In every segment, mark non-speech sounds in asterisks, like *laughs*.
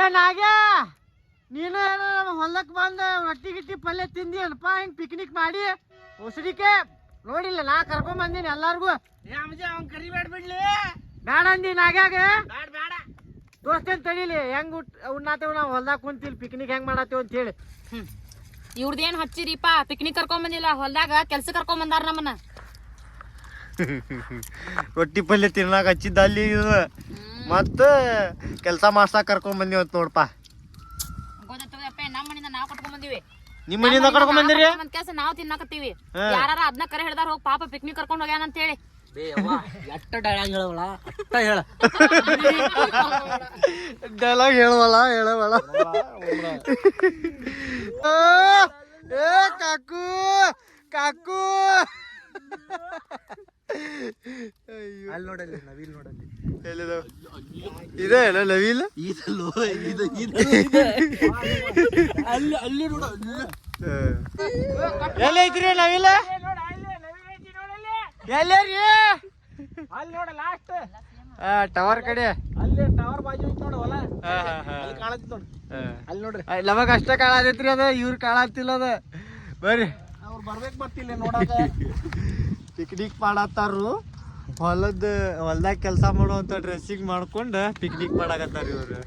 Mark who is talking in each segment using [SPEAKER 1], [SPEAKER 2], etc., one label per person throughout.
[SPEAKER 1] ಏ ನಾಗ್ಯ ನೀನು ಏನೋ ನಮ್ಮ ಹೊಲಕ್ಕೆ ಬಂದು ರೊಟ್ಟಿ ಗಿಟ್ಟಿ ಪಲ್ಯ ತಿಂದಿ ಏನಪ್ಪ? ಹಿಂಗ್ ಪಿಕ್ನಿಕ್ ಮಾಡಿ ಉಸಿರಿಕೆ ನೋಡಿಲ್ಲ ನಾ ಕರ್ಕೊಂಡ್ ಬಂದೀನಿ ಎಲ್ಲಾರ್ಗು
[SPEAKER 2] ಅವ್ನ್ ಕರಿಬೇಡ ಬಿಡ್ಲಿ.
[SPEAKER 1] ಬೇಡ ಅಂದಿ ನಾಗ್ಯಾಗ
[SPEAKER 2] ಬೇಡ ಬೇಡ
[SPEAKER 1] ತಡೀಲಿ? ಹೆಂಗ್ ಉಟ್ ಉಣ್ಣಾತೇವ್ ನಾವು ಹೊಲ್ದಾಗ ಕುಂತಿಲ್ ಪಿಕ್ನಿಕ್ ಹೆಂಗ್ ಮಾಡತ್ತೇವ್ ಅಂತ ಹೇಳಿ.
[SPEAKER 3] ಇವ್ರದೇನ್ ಹಚ್ಚಿರಿಪ್ಪ ಪಿಕ್ನಿಕ್ ಕರ್ಕೊಂಡ್ ಬಂದಿಲ್ಲ ಹೊಲ್ದಾಗ ಕೆಲ್ಸ ಕರ್ಕೊಂಡ್ ಬಂದಾರ ನಮ್ಮನ್ನ. *laughs*
[SPEAKER 1] ರೊಟ್ಟಿ ಪಲ್ಯ ತಿನ್ನಾಕ ಹಚ್ಚಿದ್ದ ಅಲ್ಲಿ ಇದು ಮತ್ತ ಕೆಲಸ ಮಾಡ್ಸಾಕ ಕರ್ಕೊಂಡ್ ಬಂದಿವಿ ಅಂತ ನೋಡಪ್ಪ
[SPEAKER 3] ಗೊತ್ತಾಗ್ತದಪ್ಪ ನಮ್ಮ ಮನಿಂದ ನಾವ್ ಕಟ್ಕೊಂಡ್ ಬಂದಿವಿ.
[SPEAKER 1] ನಿಮ್ಮ ಮನೆಯಿಂದ ಕರ್ಕೊಂಡ್ ಬಂದಿರಿ?
[SPEAKER 3] ಕೆಲಸ ನಾವು ತಿನ್ನಕತ್ತೀವಿ. ಯಾರ ಅದನ್ನ ಕರೆ ಹೇಳ್ದಾರ ಹೋಗಿ ಪಾಪ ಪಿಕ್ನಿಕ್ ಕರ್ಕೊಂಡು ಹೋಗ್ಯಾನ ಅಂತ ಹೇಳಿ.
[SPEAKER 2] ಎಷ್ಟ ಡೈಲಾಗ್ ಹೇಳವಳ ಅಷ್ಟ ಹೇಳ.
[SPEAKER 1] ಡೈಲಾಗ್ ಹೇಳವಲ್ಲ ಹೇಳವಲ್ಲ. ಏ ಕಾಕು ಕಾಕು.
[SPEAKER 2] ಅಲ್ಲಿ ನೋಡಲ್ಲಿ ನವಿಲ್ ನೋಡಲ್ಲಿ.
[SPEAKER 1] ಎಲ್ಲಿದಾವ್? ಇದೆ ಅಲ್ಲ ನವಿಲ್?
[SPEAKER 2] ಇದಲ್ಲೋ ಇದು ಇದು. ಅಲ್ಲಿ ಅಲ್ಲಿ ನೋಡ
[SPEAKER 1] ಎಲ್ಲ ಐತ್ರಿ ನವಿಲ್? ಎಲ್ಲೇರಿ?
[SPEAKER 2] ಅಲ್ಲಿ ನೋಡ ಲಾಸ್ಟ್
[SPEAKER 1] ಟವರ್ ಕಡೆ.
[SPEAKER 2] ಅಲ್ಲಿ ಟವರ್ ಬಾಜು ಐತಿ ನೋಡ ಹೊಲ.
[SPEAKER 1] ಹಾ, ಹಾ, ಹಾ.
[SPEAKER 2] ಅಲ್ಲಿ ಕಾಣತ್ತಿ ನೋಡ. ಅಲ್ಲಿ ನೋಡ್ರಿ.
[SPEAKER 1] ನಮಗ ಅಷ್ಟ ಕಾಣತೈತ್ರಿ ಅದ ಇವ್ರು ಕಾಣತ್ತಿಲ್ಲ ಅದ. ಬರ್ರಿ.
[SPEAKER 2] ಅವ್ರು ಬರ್ಬೇಕು ಬರ್ತಿಲ್ಲ ನೋಡಾಕ. *laughs*
[SPEAKER 1] ಪಿಕ್ನಿಕ್ ಮಾಡತ್ತಾರು ಹೊಲದ, ಹೊಲ್ದಾಗ ಕೆಲಸ ಮಾಡುವಂತ ಡ್ರೆಸ್ಸಿಂಗ್ ಮಾಡ್ಕೊಂಡು ಪಿಕ್ನಿಕ್ ಮಾಡಾಕತ್ತಾರ ಇವರು.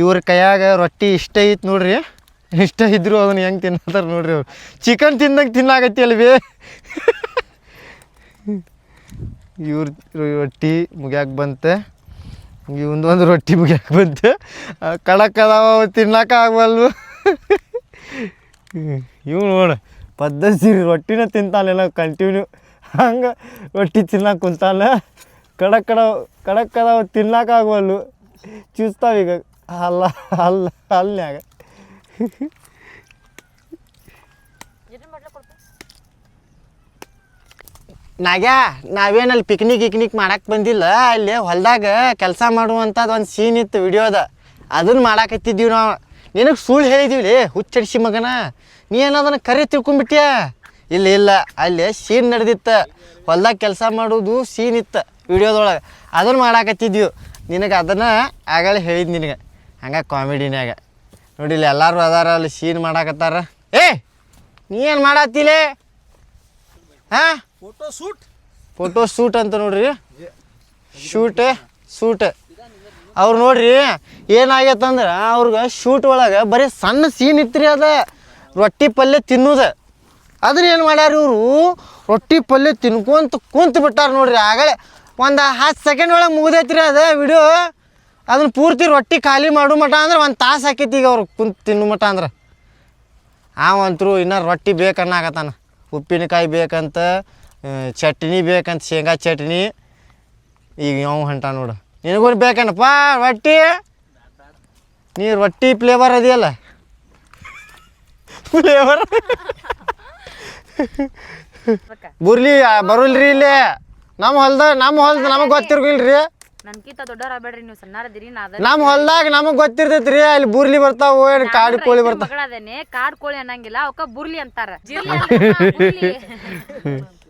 [SPEAKER 1] ಇವ್ರ ಕೈಯಾಗ ರೊಟ್ಟಿ ಇಷ್ಟ ಐತ್ ನೋಡ್ರಿ. ಇಷ್ಟ ಇದ್ರು ಅದನ್ನ ಹೆಂಗೆ ತಿನ್ನತ್ತಾರ ನೋಡ್ರಿ ಅವ್ರು. ಚಿಕನ್ ತಿಂದಂಗೆ ತಿನ್ನಾಗತ್ತಿ ಅಲ್ವೇ? ಇವ್ರ ರೊಟ್ಟಿ ಮುಗ್ಯಾಕೆ ಬಂತೆ. ಇವಂದೊಂದು ರೊಟ್ಟಿ ಮುಗ್ಯಾಕೆ ಬಂತೆ. ಕಡಕ್ ಅದಾವ ತಿನ್ನಕ ಆಗವಲ್ವು ಇವ್ ನೋಡ ಪದ್ಧತಿ ರೊಟ್ಟಿನ ತಿಂತಾನೆಲ್ಲ ಕಂಟಿನ್ಯೂ ಹಂಗೆ ರೊಟ್ಟಿ ತಿನ್ನಕ್ಕೆ ಕುಂತಾನ. ಕಡಕ್ ಕಡ ಕಡಕ್ ಅದಾವ ಚೂಸ್ತಾವ ಈಗ. ಅಲ್ಲ ಅಲ್ಲ, ಅಲ್ನ್ಯಾಗ. ನಾಗ್ಯ ನಾವೇನಲ್ಲಿ ಪಿಕ್ನಿಕ್ ಗಿಕ್ನಿಕ್ ಮಾಡಕ್ಕೆ ಬಂದಿಲ್ಲ ಅಲ್ಲಿ ಹೊಲ್ದಾಗ ಕೆಲಸ ಮಾಡುವಂಥದ್ದು ಒಂದು ಸೀನ್ ಇತ್ತು ವಿಡಿಯೋದ ಅದನ್ನ ಮಾಡಾಕತ್ತಿದ್ದೀವಿ ನಾವು. ನಿನಗೆ ಸುಳ್ಳು ಹೇಳಿದೀವಿ ಹುಚ್ಚಡಿಸಿ ಮಗನ. ನೀ ಅದನ್ನು ಕರೆ ತಿಳ್ಕೊಂಬಿಟ್ಯ? ಇಲ್ಲ ಇಲ್ಲ. ಅಲ್ಲಿ ಸೀನ್ ನಡೆದಿತ್ತು. ಹೊಲ್ದಾಗ ಕೆಲಸ ಮಾಡೋದು ಸೀನ್ ಇತ್ತು ವಿಡಿಯೋದೊಳಗೆ ಅದನ್ನ ಮಾಡಾಕತ್ತಿದ್ದೀವಿ. ನಿನಗೆ ಅದನ್ನು ಆಗಲೇ ಹೇಳಿದ್ ನಿನಗೆ. ಹಂಗೆ ಕಾಮಿಡಿನ್ಯಾಗ. ನೋಡಿಲ್ಲ, ಎಲ್ಲರೂ ಅದಾರ ಅಲ್ಲಿ ಸೀನ್ ಮಾಡಾಕತ್ತಾರ. ಏ, ನೀ ಏನು ಮಾಡತ್ತಿಲೇ ಹಾಂ?
[SPEAKER 2] ಫೋಟೋ ಶೂಟ್
[SPEAKER 1] ಫೋಟೋ ಶೂಟ್ ಅಂತ ನೋಡ್ರಿ. ಶೂಟ್ ಶೂಟ್ ಅವ್ರು ನೋಡ್ರಿ ಏನಾಗೈತಂದ್ರೆ ಅವ್ರಿಗೆ ಶೂಟ್ ಒಳಗೆ ಬರೀ ಸಣ್ಣ ಸೀನ್ ಇತ್ರಿ ಅದ. ರೊಟ್ಟಿ ಪಲ್ಯ ತಿನ್ನೋದು. ಅದ್ರ ಏನು ಮಾಡ್ಯಾರ ಇವರು? ರೊಟ್ಟಿ ಪಲ್ಯ ತಿನ್ಕೊಂತ ಕುಂತ ಬಿಟ್ಟಾರ ನೋಡ್ರಿ ಆಗಲೇ. ಒಂದು ಹತ್ತು ಸೆಕೆಂಡ್ ಒಳಗೆ ಮುಗ್ದೈತ್ರಿ ಅದ ವಿಡಿಯೋ ಅದನ್ನ ಪೂರ್ತಿ ರೊಟ್ಟಿ ಖಾಲಿ ಮಾಡು ಮಟ ಅಂದ್ರೆ ಒಂದು ತಾಸು ಹಾಕೈತಿ ಈಗ ಅವ್ರು ಕುಂತ ತಿನ್ನು ಮಟ ಅಂದ್ರೆ. ಅವಂತರು ಇನ್ನೂ ರೊಟ್ಟಿ ಬೇಕನ್ನಾಗತ್ತಾನ ಉಪ್ಪಿನಕಾಯಿ ಬೇಕಂತ ಆ, ಚಟ್ನಿ ಬೇಕಂತ ಶೇಂಗಾ ಚಟ್ನಿ. ಈಗ ಯಾವ ಹೊಂಟ ನೋಡು. ನಿನಗೂ ಬೇಕೇನಪ್ಪ? ರೊಟ್ಟಿ? ನೀ ರೊಟ್ಟಿ ಫ್ಲೇವರ್ ಅದೆಯಲ್ಲ? ಫ್ಲೇವರ್ ಬುರ್ಲಿ ಬರೋಲ್ರಿ ಇಲ್ಲಿ. ನಮ್ಮ ಹೊಲ್ದಾಗ ನಮ್ಮ ಹೊಲ್ದ ನಮಗೆ ಗೊತ್ತಿರ್ಗಿಲ್ರಿ
[SPEAKER 3] ನನ್ಕಿಂತ ದೊಡ್ಡವ್ರ ಆಗ್ಬೇಡ್ರಿ ನೀವು ಸಣ್ಣಾರದಿರಿ ನಾ ಅದ
[SPEAKER 1] ನಮ್ಮ ಹೊಲ್ದಾಗ ನಮಗೆ ಗೊತ್ತಿರ್ತೈತ್ರಿ. ಅಲ್ಲಿ ಬುರ್ಲಿ ಬರ್ತಾವ ಏನು ಕಾಡು ಕೋಳಿ ಬರ್ತಾವ?
[SPEAKER 3] ಕಾಡು ಕೋಳಿ ಅನ್ನಂಗಿಲ್ಲ ಅವಕ್ಕ ಬುರ್ಲಿ ಅಂತಾರ. *laughs* *laughs*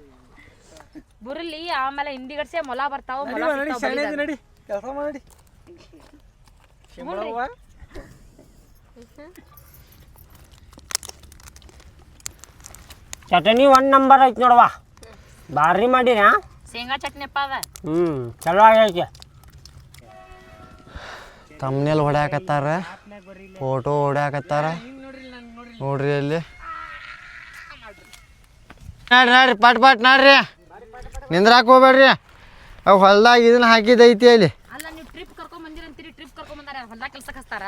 [SPEAKER 3] ಬುರ್ಲಿ. ಆಮೇಲೆ ಹಿಂದಿಗಡ್ಸೆ ಮೊಲ ಬರ್ತಾವ ಮೊಲ
[SPEAKER 2] ನಡಿ
[SPEAKER 3] ಸಿಗ್ತಾವ್
[SPEAKER 2] ಶಾಣೆ. ನಡಿ. ಕೆಲಸ ಮಾಡಿ ಶಿಮಳವ್ವ
[SPEAKER 4] ಚಟನಿ ಒನ್ ನಂಬರ್ ಐತಿ ನೋಡವ್ವ. ಬಾರಿ ಮಾಡಿನ?
[SPEAKER 3] ಶೇಂಗಾ ಚಟ್ನಿಪ್ಪ ಅದ.
[SPEAKER 4] ಹ್ಞೂ ಚಲೋ ಆಗೈತಿ.
[SPEAKER 1] ತಮ್ಮನೇಲಿ ಹೊಡ್ಯಾಕತ್ತಾರ. ಫೋಟೋ ಹೊಡ್ಯಾಕತ್ತಾರ. ನೋಡ್ರಿ ಅಲ್ಲಿ. ನೋಡ್ರಿ ನೋಡ್ರಿ ಪಟ್ ಪಟ್ ನೋಡ್ರಿ. ನಿಂದ್ರಾಕ್ ಹೋಗ್ಬೇಡ್ರಿ. ಅವು ಹೊಲ್ದಾಗ ಇದನ್ನ ಹಾಕಿದೈತಿ ಅಲ್ಲಿ.
[SPEAKER 3] ಅಲ್ಲ ನೀವು ಟ್ರಿಪ್ ಕರ್ಕೊಂಡ್ ಬಂದಿರಂತೀರಿ ಟ್ರಿಪ್ ಕರ್ಕೊಂಡ್ ಬಂದಾರ ಹೊಲ್ದಾಗ ಕೆಲ್ಸಕ್ಕೆ ಹಚ್ತಾರ?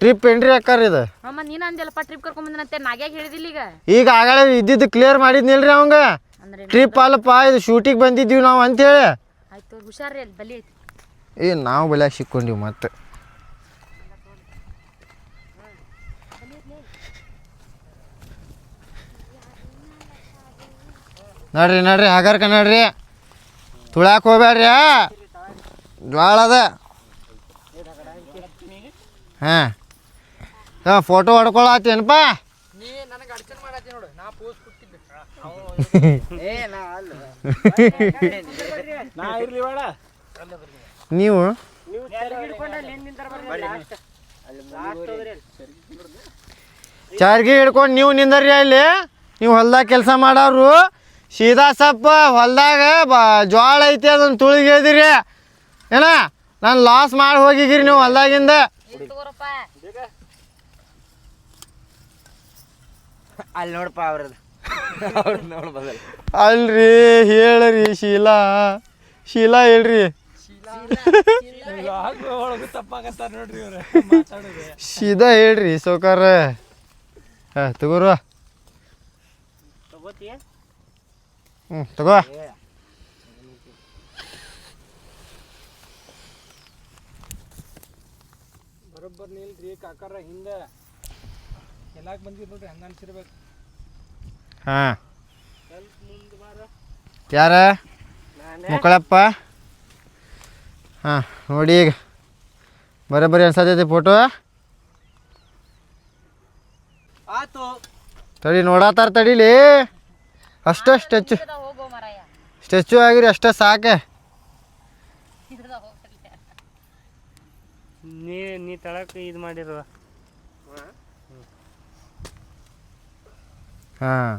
[SPEAKER 1] ಟ್ರಿಪ್ ಏನ್ರಿ ಅಕ್ಕಾರ ಇದು?
[SPEAKER 3] ಅಮ್ಮ ನೀನ್ ಅಂದೆಲ್ಲಪ್ಪ ಟ್ರಿಪ್ ಕರ್ಕೊಂಡ್ ಬಂದಿರಂತೆ ನಾಗ್ಯಾಗ ಹೇಳಿದಿಲ್ಲ ಈಗ.
[SPEAKER 1] ಈಗ ಆಗಲೇ ಇದ್ದಿದ್ದು ಕ್ಲಿಯರ್ ಮಾಡಿದ್ನಿಲ್ರಿ ಅವಂಗ.
[SPEAKER 3] ಅಂದ್ರೆ
[SPEAKER 1] ಟ್ರಿಪ್ ಅಲ್ಲಪ್ಪ ಇದು ಶೂಟಿಗೆ ಬಂದಿದ್ದೀವಿ ನಾವು ಅಂತೇಳಿ
[SPEAKER 3] ಆಯ್ತು ಹುಷಾರ್ರಿ ಅಲ್ಲಿ ಬಲಿ ಐತಿ.
[SPEAKER 1] ಏ ನಾವು ಬೆಲೆ ಸಿಕ್ಕೊಂಡಿವಿ ಮತ್ತೆ. ನೋಡ್ರಿ ನೋಡ್ರಿ ಹಗರ್ಕ ನೋಡ್ರಿ. ತುಳಾಕ್ ಹೋಗ್ಬೇಡ್ರಿ ಜ್ವಾಳ ಅದ. ಹಾಂ. ಹಾಂ ಫೋಟೋ ಹೊಡ್ಕೊಳತ್ತೇನಪ್ಪ.
[SPEAKER 2] ನೀ ನನಗೆ ಅಡಚಣೆ ಮಾಡತ್ತಿ ನೋಡು. ನಾ ಪೋಸ್ ಕೊಟ್ಟಿದ್ದೆ. *laughs* ಏ ನಾ ಅಲ್ಲ. ನಾ ಇರ್ಲಿ ಬೇಡ.
[SPEAKER 1] ನೀವು? ಚಾರ್ಗಿ ಹಿಡ್ಕೊಂಡು ನೀವು ನಿಂದರ್ರಿ ಅಲ್ಲಿ. ನೀವು ಹೊಲ್ದಾಗ ಕೆಲಸ ಮಾಡೋರು ಸೀದಾ ಸಪ್ಪ ಹೊಲ್ದಾಗ ಬ ಜ್ವಾಳ ಐತಿ ಅದನ್ನ ತುಳಿಗಿದಿರಿ ಏನ? ನಾನು ಲಾಸ್ ಮಾಡಿ ಹೋಗಿಗಿರಿ ನೀವು ಹೊಲ್ದಾಗಿಂದ.
[SPEAKER 2] ಅಲ್ಲಿ ನೋಡಪ್ಪ ಅವ್ರದ್ದು.
[SPEAKER 1] ಅಲ್ರಿ ಹೇಳ್ರಿ ಶೀಲಾ. ಶೀಲಾ ಹೇಳ್ರಿ. ಸೀದಾ ಹೇಳ್ರಿ ಸೌಕಾರ ಹಾಂ ತಗೋರು. ಹ್ಞೂ ತಗೋ.
[SPEAKER 2] ಬರೋಬ್ಬರ್ ನಿಲ್ರಿ ಕಾಕಾರ ಹಿಂದೆ. ಎಲ್ಲಾಕ್ ಬಂದಿರ್ ನೋಡ್ರಿ ಹಂಗ ಅನ್ಸಿರ್ಬೇಕು.
[SPEAKER 1] ಹಾಂ. ಯಾರ? ಮುಕ್ಕಳಪ್ಪ ಹಾಂ ನೋಡಿ ಈಗ. ಬರೋಬ್ಬರಿ ಅನ್ಸತೈತಿ ಫೋಟೋ
[SPEAKER 2] ಆತು.
[SPEAKER 1] ತಡಿ ನೋಡತ್ತಾರ ತಡಿಲಿ. ಅಷ್ಟ ಸ್ಟ್ಯಾಚು ಸ್ಟ್ಯಾಚು ಆಗಿರಿ ಅಷ್ಟೇ ಸಾಕೆ.
[SPEAKER 4] ನೀ ನೀ ತಳಕ ಇದು ಮಾಡಿರುವ
[SPEAKER 1] ಹಾಂ?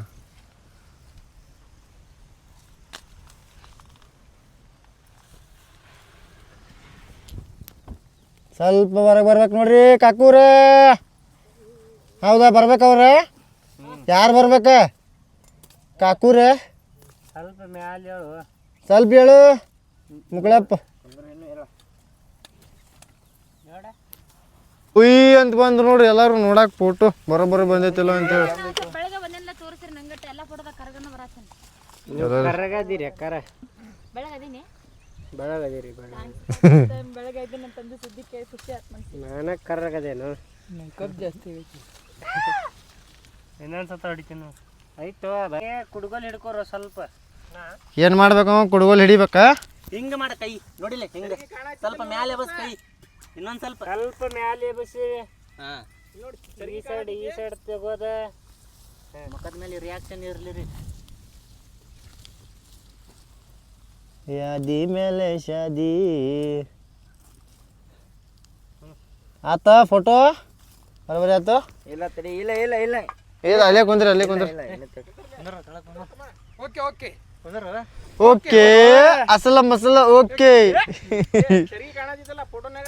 [SPEAKER 1] ಸ್ವಲ್ಪ ಹೊರಗೆ ಬರ್ಬೇಕು ನೋಡ್ರಿ ಕಾಕೂರೇ. ಹೌದಾ ಬರ್ಬೇಕವ್ರ? ಯಾರು ಬರ್ಬೇಕ? ಕಾಕೂರ?
[SPEAKER 4] ಸ್ವಲ್ಪ ಮ್ಯಾಲೆ ಹೇಳು.
[SPEAKER 1] ಸ್ವಲ್ಪ ಹೇಳು. ಮುಗಳಪ್ಪ. ಉಯ್ ಅಂತ ಬಂದ್ರು ನೋಡ್ರಿ ಎಲ್ಲಾರು ನೋಡಾಕ ಫೋಟೋ ಬರೋಬ್ಬರ ಬಂದೈತಿಲ್ಲ ಅಂತೇಳಿ
[SPEAKER 3] ಬೆಳಗ್ಗೆ ಬಂದಿಲ್ಲ ತೋರಿಸ್ರಿ ನಂಗಟ್ಟ ಎಲ್ಲ ಫೋಟೋದಾಗ ಕರ್ಗನ ಬರತ್ತೇನೆ.
[SPEAKER 4] ಕರ್ರಗದಿರಿ ಅಕ್ಕಾರ.
[SPEAKER 3] ಬೆಳಗ್ಗೆ ಅದೀನಿ
[SPEAKER 4] ಬೆಳಗದಿರಿ. ಬೆಳಗ *laughs*
[SPEAKER 3] ಬೆಳಗ್ಗೆ ಇದ್ದೀನಿ ಅಂತಂದು ಸುದ್ದಿ ಕೇಳಿ ಖುಷಿ ಆಯ್ತು ಮನ್ಸಿಗೆ
[SPEAKER 4] ನಾನ ಕರ್ರಗದೇನು
[SPEAKER 2] ಕಪ್ ಜಾಸ್ತಿ *laughs*
[SPEAKER 4] ಇನ್ನೊಂದ್ಸತ ಹೊಡಿತೀನಿ. ಆಯ್ತು ಬರೇ ಕುಡ್ಗೋಲ್ ಹಿಡ್ಕೋರು ಸ್ವಲ್ಪ.
[SPEAKER 1] ಏನ್ ಮಾಡ್ಬೇಕು ಕುಡುಗೋಲ್ ಹಿಡಿಬೇಕಾ?
[SPEAKER 5] ಹಿಂಗ ಮಾಡ ಕೈ. ನೋಡಿಲ್ಲ ಹಿಂಗ. ಸ್ವಲ್ಪ ಮ್ಯಾಲೆ ಬಸ್ ಕೈ. ಇನ್ನೊಂದ್ ಸ್ವಲ್ಪ.
[SPEAKER 4] ಸ್ವಲ್ಪ ಮ್ಯಾಲೆ ಬಸ್
[SPEAKER 5] ಹಾ.
[SPEAKER 4] ಈ ಸೈಡ್ ಈ ಸೈಡ್ ತೆಗೋದ
[SPEAKER 5] ಮುಖದ ಮೇಲೆ ರಿಯಾಕ್ಷನ್ ಇರ್ಲಿ ರೀ.
[SPEAKER 1] ಯಾದಿ ಮೇಲೆ ಶಾದಿ. ಆತ ಫೋಟೋ ಬರಬರಿ ಆತ?
[SPEAKER 2] ಇಲ್ಲ ತಡಿ ಇಲ್ಲ ಇಲ್ಲ ಇಲ್ಲ.
[SPEAKER 1] ಇಲ್ಲ ಅಲ್ಲೇ ಕುಂದ್ರಿ ಅಲ್ಲೇ ಕುಂದ್ರಿ.
[SPEAKER 2] Okay okay.
[SPEAKER 1] ಓಕೆ ಅಸಲ ಮಸಲ ಓಕೆ.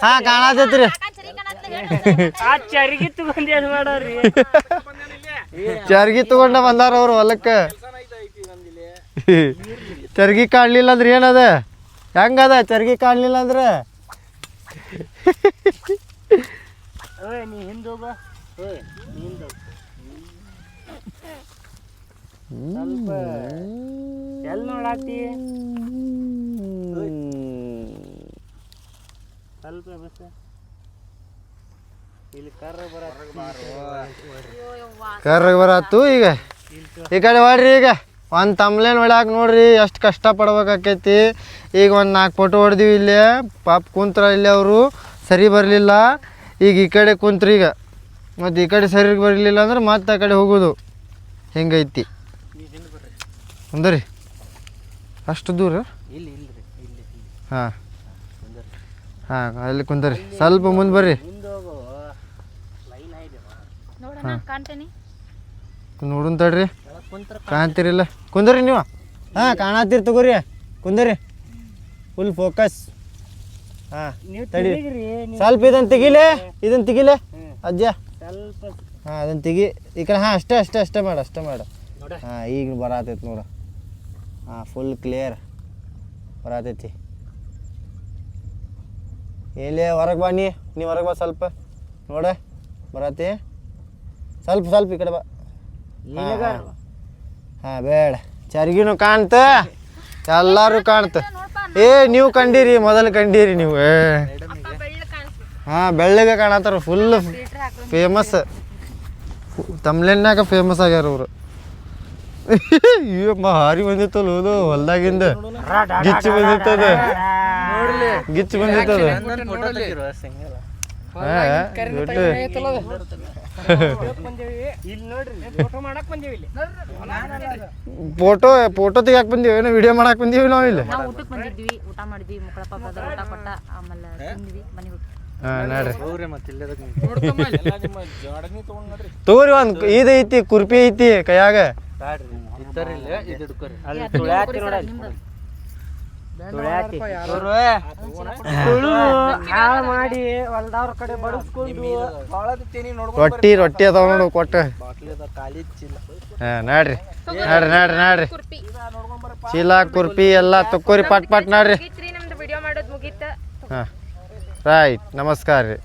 [SPEAKER 1] ಹಾ ಕಾಣತೈತ್ರಿ.
[SPEAKER 4] ಚರಿಗಿ ತಗೊಂಡು ಏನು ಮಾಡೋರಿ?
[SPEAKER 1] ಚರ್ಗಿ ತಗೊಂಡ ಬಂದಾರ ಅವ್ರು ಹೊಲಕ್ಕ. ಚರ್ಗಿ ಕಾಣ್ಲಿಲ್ಲ ಅಂದ್ರೆ ಏನದ? ಹೆಂಗದ ಚರ್ಗಿ ಕಾಣ್ಲಿಲ್ಲ ಅಂದ್ರೆ
[SPEAKER 4] ಓಯ್ ನೀ ಹಿಂದೆ ಹೋಗ ಓಯ್ ನೀ ಹಿಂದೆ ಹೋಗು. ಸ್ವಲ್ಪ ಎಲ್ಲಿ ನೋಡಾತಿ? ಸ್ವಲ್ಪ ಬಸ್ ಇಲ್ಲಿ ಕರ್ರ ಬರ
[SPEAKER 1] ಕರ್ರಗ್ ಬರತ್ತು ಈಗ. ಈ ಕಡೆ ಹೊಡ್ರಿ ಈಗ. ಒಂದು ತಮ್ಲೇನ್ ಹೊಡ್ಯಾಕ ನೋಡ್ರಿ ಎಷ್ಟು ಕಷ್ಟ ಪಡ್ಬೇಕಾಕೈತಿ ಈಗ ಒಂದು ನಾಲ್ಕು ಫೋಟೋ ಹೊಡೆದಿವಿ ಇಲ್ಲಿ. ಪಾಪ ಕುಂತ್ರ ಇಲ್ಲಿ ಅವರು. ಸರಿ ಬರಲಿಲ್ಲ. ಈಗ ಈ ಕಡೆ ಕುಂತ್ರಿ ಈಗ. ಮತ್ತು ಈ ಕಡೆ ಸರಿ ಬರಲಿಲ್ಲ ಅಂದ್ರೆ ಮತ್ತೆ ಆ ಕಡೆ ಹೋಗೋದು. ಹೆಂಗೈತಿ? ಅಂದ್ರಿ ಅಷ್ಟು ದೂರ?
[SPEAKER 5] ಇಲ್ಲಿ ಇಲ್ರಿ ಇಲ್ಲಿ
[SPEAKER 1] ಹಾಂ. ಹಾಂ ಅಲ್ಲಿ ಕುಂದರಿ. ಸ್ವಲ್ಪ ಮುಂದೆ ಬರ್ರಿ.
[SPEAKER 3] ನೋಡೋಣ ಕಾಣ್ತೇನಿ.
[SPEAKER 1] ನೋಡುನ್ ತಡ್ರಿ. ಕಾಣ್ತಿರಿಲ್ಲ. ಕುಂದ್ರಿ ನೀವು. ಹಾಂ ಕಾಣತ್ತೀರಿ ತಗೋರಿ. ಕುಂದರಿ. ಫುಲ್ ಫೋಕಸ್ ಹಾಂ
[SPEAKER 4] ನೀವು
[SPEAKER 1] ತಡಿ. ಸ್ವಲ್ಪ ಇದನ್ನ ತೆಗಿಲೆ ಇದನ್ನ ತೆಗಿಲೆ. ಅಜ್ಜ.
[SPEAKER 4] ಸ್ವಲ್ಪ
[SPEAKER 1] ಹಾಂ ಅದನ್ನ ತೆಗಿ. ಈ ಕಡೆ ಹಾಂ ಅಷ್ಟೇ ಅಷ್ಟೇ ಅಷ್ಟೇ ಮಾಡು ಅಷ್ಟೇ ಮಾಡು.
[SPEAKER 5] ನೋಡ.
[SPEAKER 1] ಹಾಂ ಈಗ ಬರತೈತೆ ನೋಡು. ಹಾಂ ಫುಲ್ ಕ್ಲಿಯರ್ ಬರತೈತಿ. ಎಲ್ಲಿ ಹೊರಗೆ ಬಾ ನೀ ನೀ ಹೊರಗೆ ಬಾ ಸ್ವಲ್ಪ. ನೋಡ ಬರತಿ. ಸ್ವಲ್ಪ ಸ್ವಲ್ಪ ಈ ಕಡೆ ಬಾ. ಹಾಂ ಬೇಡ. ಚರ್ಗಿನೂ ಕಾಣ್ತ ಎಲ್ಲರೂ ಕಾಣ್ತ. ಏ ನೀವು ಕಂಡೀರಿ ಮೊದಲು ಕಂಡೀರಿ ನೀವು. ಹಾಂ ಬೆಳ್ಳಗೆ ಕಾಣತ್ತಾರ ಫುಲ್ ಫೇಮಸ್ ತಮ್ಲೆನ್ನಾಗ ಫೇಮಸ್ ಆಗ್ಯಾರ ಅವರು. ಅಯ್ಯಮ್ಮ ಹಾರಿ ಬಂದಿತ್ತಲ್ಲ ಅದು ಹೊಲ್ದಾಗಿಂದ. ಗಿಚ್ಚು ಬಂದಿತ್ತದ. ಗಿಚ್ಚು ಬಂದಿತ್ತದ.
[SPEAKER 5] ಫೋಟೋ
[SPEAKER 4] ಫೋಟೋ ಮಾಡಕ್ ಬಂದಿವಿ ಇಲ್ಲಿ.
[SPEAKER 1] ಫೋಟೋ ಫೋಟೋ ತೆಗಿಯಾಕ ಬಂದೀವಿ ಏನೋ ವಿಡಿಯೋ ಮಾಡಕ್ ಬಂದೀವಿ ನಾವು ಇಲ್ಲಿ.
[SPEAKER 3] ನಾವು ಊಟಕ್ಕೆ ಬಂದಿದ್ವಿ ಊಟ ಮಾಡಿದ್ವಿ ಮುಕ್ಕಳಪ್ಪ ಬ್ರದರ್ ಊಟ ಕೊಟ್ಟ ಆಮೇಲೆ ತಿಂದ್ವಿ ಮನೆಗೆ ಹೋಗಿ.
[SPEAKER 1] ಹಾ ನೋಡ್ರಿ.
[SPEAKER 2] ನೋಡ್ತಮ್ಮ ಎಲ್ಲ ನಿಮ್ಮ ಜೋಡಣಿ ತಗೊಂಡ್ ನೋಡ್ರಿ
[SPEAKER 1] ತಗೋರಿ ಒಂದ್ ಇದ್ ಐತಿ ಕುರ್ಪಿ ಐತಿ ಕೈಯಾಗ.
[SPEAKER 4] ಮಾಡಿ ಹೊಲ್ದವ್ರ ಕಡೆ ಬಡಿಸ್ಕೊಂಡು
[SPEAKER 2] ಭಾಳದತ್ತೇನಿ ನೋಡ್ಕೊಂಡ್
[SPEAKER 1] ರೊಟ್ಟಿ ರೊಟ್ಟಿ ಅದಾವ ನೋಡು ಕೊಟ್ಟ.
[SPEAKER 2] ನಾಡ್ರಿ ನಾಡ್ರಿ ನಾಡ್ರಿ ನಾಡ್ರಿ
[SPEAKER 1] ಹಾ ನೋಡ್ರಿ. ನೋಡ್ರಿ ನೋಡ್ರಿ ನೋಡ್ರಿ.
[SPEAKER 3] ಕುರ್ಪಿ.
[SPEAKER 1] ಚೀಲ ಕುರ್ಪಿ ಎಲ್ಲ ತಕ್ಕೋರಿ ಪಟ್ ಪಟ್ ನೋಡ್ರಿ.
[SPEAKER 3] ವಿಡಿಯೋ ಮಾಡೋದು ಮುಗೀತ?
[SPEAKER 1] ಹಾ. ರೈಟ್ ನಮಸ್ಕಾರ ರೀ.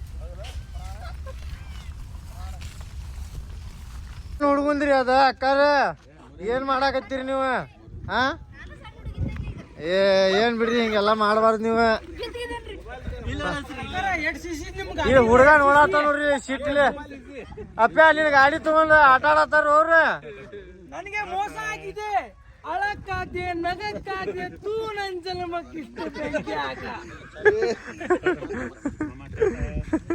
[SPEAKER 1] ಹುಡ್ಗುಂದ್ರಿ ಅದ ಅಕ್ಕಾರ ಏನ್ ಮಾಡಾಕತ್ತೀರಿ ನೀವು ಹಾ ಏ ಏನ್ ಬಿಡ್ರಿ ಹಿಂಗೆಲ್ಲ ಮಾಡಬಾರ್ದು ನೀವು ಈ ಹುಡುಗ ನೋಡಾತ ನೋಡ್ರಿ ಸಿಟ್ಲಿ ಅಪ್ಪ ಅಲ್ಲಿ ಗಾಡಿ ತಗೊಂಡ್ ಆಟ ಆಡತ್ತಾರ ಅವ್ರು
[SPEAKER 4] ನನಗೆ ಮೋಸ ಆಗಿದೆ. ಅಳಕ್ಕಾದೆ ನಗಕ್ಕಾದೆ ತೂ ನನ್ ಜನ್ಮಕ್ಕೆ ಇಷ್ಟು ಬೆಂಕಿ ಹಾಕ. *laughs*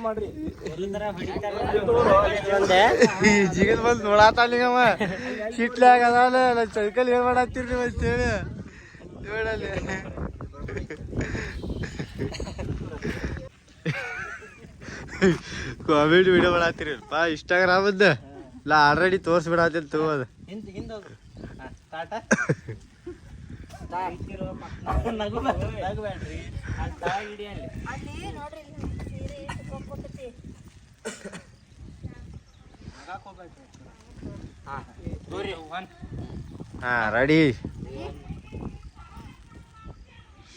[SPEAKER 2] ಮಾಡ್ರಿ
[SPEAKER 1] ಜಿಗದ್ ಬಂದ್ ನೋಡಾತಾಲಿಗವ ಸಿಟ್ಲಾಗ ಅದಾಲ ಸೈಕಲ್ ಏನ್ ಮತ್ತೆ ನೋಡಲ್ಲಿ. ಕಾಮಿಡಿ ವಿಡಿಯೋ ಮಾಡತ್ತೀರಿ ಪಾ ಇನ್ಸ್ಟಾಗ್ರಾಮ್ ಅದ ಇಲ್ಲ ಆಲ್ರೆಡಿ ತೋರ್ಸ್ಬಿಡಾತಿ ತಗೋ
[SPEAKER 5] ಟಾಟಾ ನಗು ನಗಬೇಡ್ರಿ ಅಲ್ಲಿ ತಳಗ್ ಇಡಿ ಅಲ್ಲಿ ನಗಾಕ್ ಹೋಗ್ಬೇಡ್ರಿ. ಹಾ, ತೋರಿ, one.
[SPEAKER 1] ಹಾ ರೆಡಿ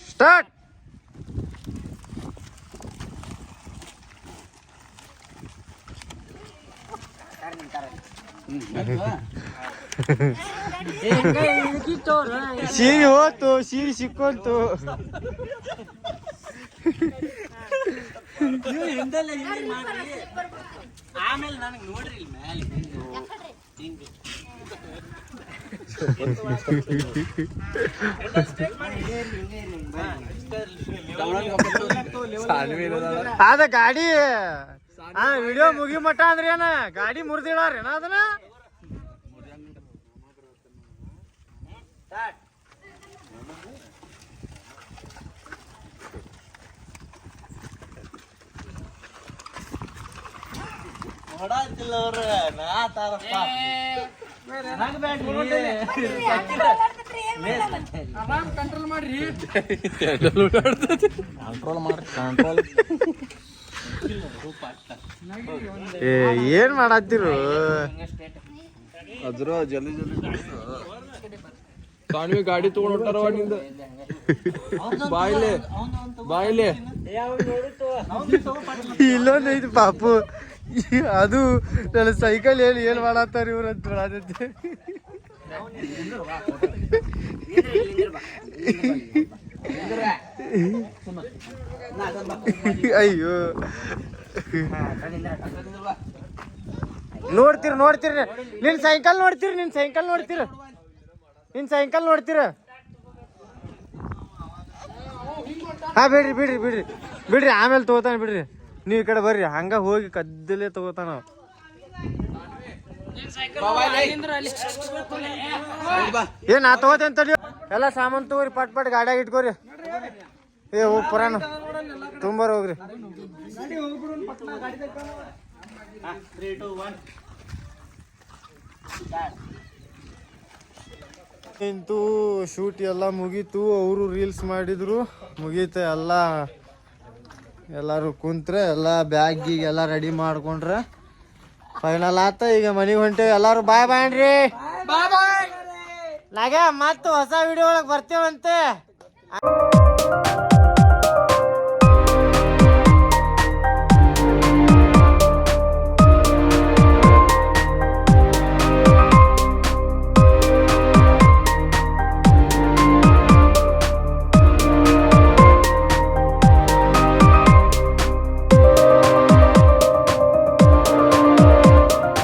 [SPEAKER 1] ಸ್ಟಾರ್ಟ್ ಸೀರೆ ಹೋತು ಸೀರೆ ಸಿಕ್ಕೊಂತು.
[SPEAKER 5] ಆಮೇಲೆ ನನಗೆ ನೋಡ್ರಿ ಇಲ್ಲಿ ಮ್ಯಾಲೆ. ಹಿಂಗೆ
[SPEAKER 1] ಅದ ಗಾಡಿ ಹಾ ವಿಡಿಯೋ ಮುಗಿ ಮಟ್ಟ ಅಂದ್ರೆ ಏನ? ಗಾಡಿ ಮುರಿದಿಳಾರೇನ ಅದನ್ನ?
[SPEAKER 5] ಅವ್ರ ನಾ ತಾರಪ್ಪ
[SPEAKER 1] ಏನ್ ಮಾಡತ್ತೀರು?
[SPEAKER 2] ಅದ್ರ ಜಲ್ದಿ ಜಲ್ದಿ ಕಾಣ್ವಿ ಗಾಡಿ ತಗೊಂಡ್ ಹೊಂಟಾರ ನಿಂದ? ಬಾಯ್ಲೆ ಬಾಯ್ಲೆ.
[SPEAKER 1] ಇಲ್ಲೊಂದ್ ಐತಿ ಪಾಪು. ಅದು ನನ್ನ ಸೈಕಲ್ ಹೇಳಿ ಏನ್ ಮಾಡತ್ತಾರ ಇವ್ರ ಅಂತ ಹೇಳತೈತಿ ಅಯ್ಯೋ. ನೋಡ್ತೀರಿ ನೋಡ್ತೀರಿ. ನಿನ್ ಸೈಕಲ್ ನೋಡ್ತೀರಿ, ನಿನ್ ಸೈಕಲ್ ನೋಡ್ತೀರ. ನಿನ್ ಸಾಯಂಕಾಲ ನೋಡ್ತೀರ? ಹಾ, ಬಿಡ್ರಿ ಬಿಡ್ರಿ ಬಿಡ್ರಿ. ಬಿಡ್ರಿ, ಆಮೇಲೆ ತಗೋತಾನೆ ಬಿಡ್ರಿ. ನೀವು ಈ ಕಡೆ ಬರ್ರಿ. ಹಂಗ ಹೋಗಿ ಕದ್ದಲೇ ತಗೋತಾನ. ಏ, ನಾ ತಗೋತೇನೆ ತಡಿ. ಎಲ್ಲ ಸಾಮಾನು ತಗೋರಿ, ಪಟ್ ಪಟ್ ಗಾಡಿಯಾಗ ಇಟ್ಕೋರಿ. ಏ, ಹೋಗ್ ಪುರಾಣ ತುಂಬಾರ ಹೋಗ್ರಿ.
[SPEAKER 5] ಟು ಒನ್
[SPEAKER 1] ಇಂತೂ ಶೂಟ್ ಎಲ್ಲ ಮುಗೀತು ಅವರು ರೀಲ್ಸ್ ಮಾಡಿದ್ರು. ಮುಗೀತು ಎಲ್ಲ. ಎಲ್ಲರೂ ಕುಂತ್ರೆ ಎಲ್ಲ ಬ್ಯಾಗ್ ಎಲ್ಲ ರೆಡಿ ಮಾಡ್ಕೊಂಡ್ರೆ. ಫೈನಲ್ ಆತ ಈಗ ಮನೆಗೆ ಹೊಂಟೇವಿ. ಎಲ್ಲರೂ ಬಾಯ್ ಬಾಯ್ರಿ ನಾಗ ಮತ್ತೆ ಹೊಸ ವಿಡಿಯೋ ಒಳಗೆ ಬರ್ತೇವಂತೆ.